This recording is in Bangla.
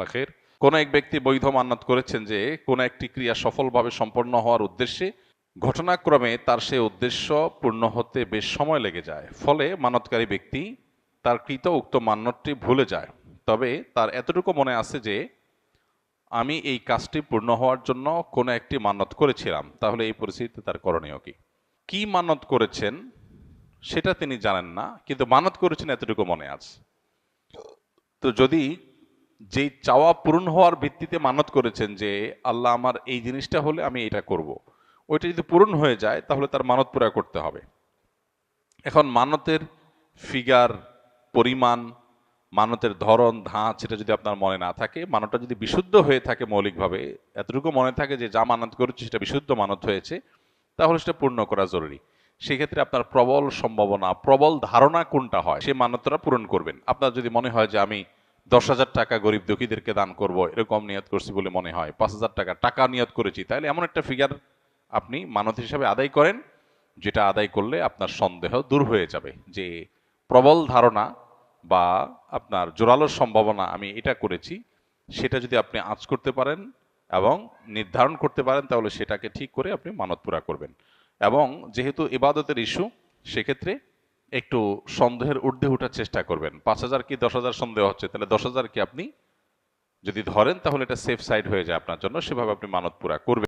আখের। কোন এক ব্যক্তি বৈধ মান্যত করেছেন যে, কোন একটি ক্রিয়া সফলভাবে সম্পন্ন হওয়ার উদ্দেশ্যে, ঘটনাক্রমে তার সে উদ্দেশ্য পূর্ণ হতে বেশ সময় লেগে যায়। ফলে মানতকারী ব্যক্তি তার কৃত উক্ত মান্যতটি ভুলে যায়। তবে তার এতটুকু মনে আছে যে, আমি এই কাজটি পূর্ণ হওয়ার জন্য কোনো একটি মান্যত করেছিলাম। তাহলে এই পরিস্থিতিতে তার করণীয় কি? কি মানত করেছেন সেটা তিনি জানেন না, কিন্তু মানত করেছেন এতটুকু মনে আছে। তো যদি যেই চাওয়া পূরণ হওয়ার ভিত্তিতে মানত করেছেন যে, আল্লাহ আমার এই জিনিসটা হলে আমি এটা করব। ওইটা যদি পূরণ হয়ে যায়, তাহলে তার মানত পুরা করতে হবে। এখন মানতের ফিগার পরিমাণ, মানতের ধরন, ধাঁচ, সেটা যদি আপনার মনে না থাকে, মানতটা যদি বিশুদ্ধ হয়ে থাকে মৌলিকভাবে, এতটুকু মনে থাকে যে, যা মানত করেছে সেটা বিশুদ্ধ মানত হয়েছে, তাহলে সেটা পূর্ণ করা জরুরি। সেক্ষেত্রে আপনার প্রবল সম্ভাবনা, প্রবল ধারণা কোনটা হয় সে মানতটা পূরণ করবেন। আপনার যদি মনে হয় যে, আমি দশ হাজার টাকা গরিব দুঃখীদেরকে দান করব, এরকম নিয়ত করছি বলে মনে হয়। পাঁচ হাজার টাকা টাকা নিয়ত করেছি। তাহলে এমন একটা ফিগার আপনি মানত হিসাবে আদায় করেন, যেটা আদায় করলে আপনার সন্দেহ দূর হয়ে যাবে। যে প্রবল ধারণা বা আপনার জোরালো সম্ভাবনা আমি এটা করেছি, সেটা যদি আপনি আঁচ করতে পারেন এবং নির্ধারণ করতে পারেন, তাহলে সেটাকে ঠিক করে আপনি মানত পুরা করবেন। এবং যেহেতু ইবাদতের ইস্যু সেক্ষেত্রে একটু সন্দেহের ঊর্ধ্বে ওঠার চেষ্টা করবেন। পাঁচ হাজার কি দশ হাজার সন্দেহ হচ্ছে? তাহলে দশ হাজার কি আপনি যদি ধরেন, তাহলে এটা সেফ সাইড হয়ে যায় আপনার জন্য। সেভাবে আপনি মানত পুরা করবেন।